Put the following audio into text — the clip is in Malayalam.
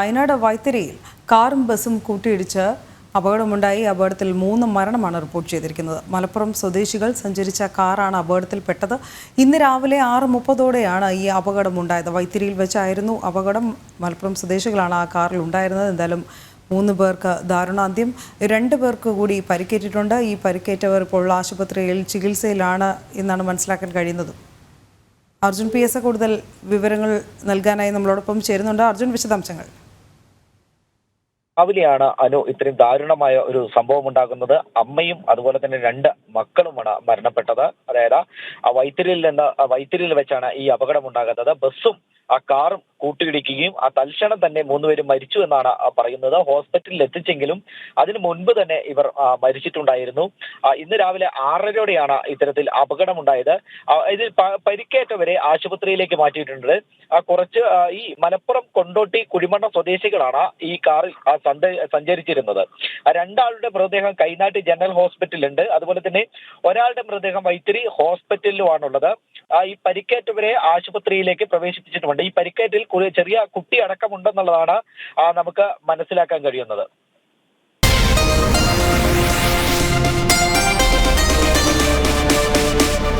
വയനാട് വൈത്തിരിയിൽ കാറും ബസും കൂട്ടിയിടിച്ച് അപകടമുണ്ടായി. അപകടത്തിൽ മൂന്ന് മരണമാണ് റിപ്പോർട്ട് ചെയ്തിരിക്കുന്നത്. മലപ്പുറം സ്വദേശികൾ സഞ്ചരിച്ച കാറാണ് അപകടത്തിൽപ്പെട്ടത് ഇന്ന് രാവിലെ ആറ് മുപ്പതോടെയാണ് ഈ അപകടമുണ്ടായത്. വൈത്തിരിയിൽ വെച്ചായിരുന്നു അപകടം. മലപ്പുറം സ്വദേശികളാണ് ആ കാറിൽ ഉണ്ടായിരുന്നത്. എന്തായാലും മൂന്ന് പേർക്ക് ദാരുണാന്ത്യം. രണ്ട് പേർക്ക് കൂടി പരിക്കേറ്റിട്ടുണ്ട്. ഈ പരിക്കേറ്റവർ ഇപ്പോൾ ആശുപത്രിയിൽ ചികിത്സയിലാണ് എന്നാണ് മനസ്സിലാക്കാൻ കഴിയുന്നത്. അർജുൻ പി എസ് കൂടുതൽ വിവരങ്ങൾ നൽകാനായി നമ്മളോടൊപ്പം ചേരുന്നുണ്ട്. അർജുൻ വിശദാംശങ്ങൾ. രാവിലെയാണ് അനു ഇത്രയും ദാരുണമായ ഒരു സംഭവം ഉണ്ടാകുന്നത്. അമ്മയും അതുപോലെ തന്നെ രണ്ട് മക്കളുമാണ് മരണപ്പെട്ടത്. അതായത് ആ വൈത്തിരിയിൽ നിന്ന് വൈത്തിരിയിൽ വെച്ചാണ് ഈ അപകടം ഉണ്ടാകുന്നത്. ബസ്സും ആ കാറും കൂട്ടിയിടിക്കുകയും ആ തൽക്ഷണം തന്നെ മൂന്നുപേരും മരിച്ചു എന്നാണ് പറയുന്നത്. ഹോസ്പിറ്റലിൽ എത്തിച്ചെങ്കിലും അതിനു മുൻപ് തന്നെ ഇവർ മരിച്ചിട്ടുണ്ടായിരുന്നു. ഇന്ന് രാവിലെ ആറരയോടെയാണ് ഇത്തരത്തിൽ അപകടമുണ്ടായത്. ഇതിൽ പരിക്കേറ്റവരെ ആശുപത്രിയിലേക്ക് മാറ്റിയിട്ടുണ്ട്. കുറച്ച് ഈ മലപ്പുറം കൊണ്ടോട്ടി കുഴിമണ്ണ സ്വദേശികളാണ് ഈ കാറിൽ സഞ്ചരിച്ചിരുന്നത്. രണ്ടാളുടെ മൃതദേഹം കൈനാട്ടി ജനറൽ ഹോസ്പിറ്റലുണ്ട് അതുപോലെ തന്നെ ഒരാളുടെ മൃതദേഹം വൈത്തിരി ഹോസ്പിറ്റലിലുമാണുള്ളത്. ഈ പരിക്കേറ്റവരെ ആശുപത്രിയിലേക്ക് പ്രവേശിപ്പിച്ചിട്ടുമുണ്ട്. ഈ പരിക്കേറ്റിൽ ചെറിയ കുട്ടി അടക്കമുണ്ടെന്നുള്ളതാണ് നമുക്ക് മനസ്സിലാക്കാൻ കഴിയുന്നത്.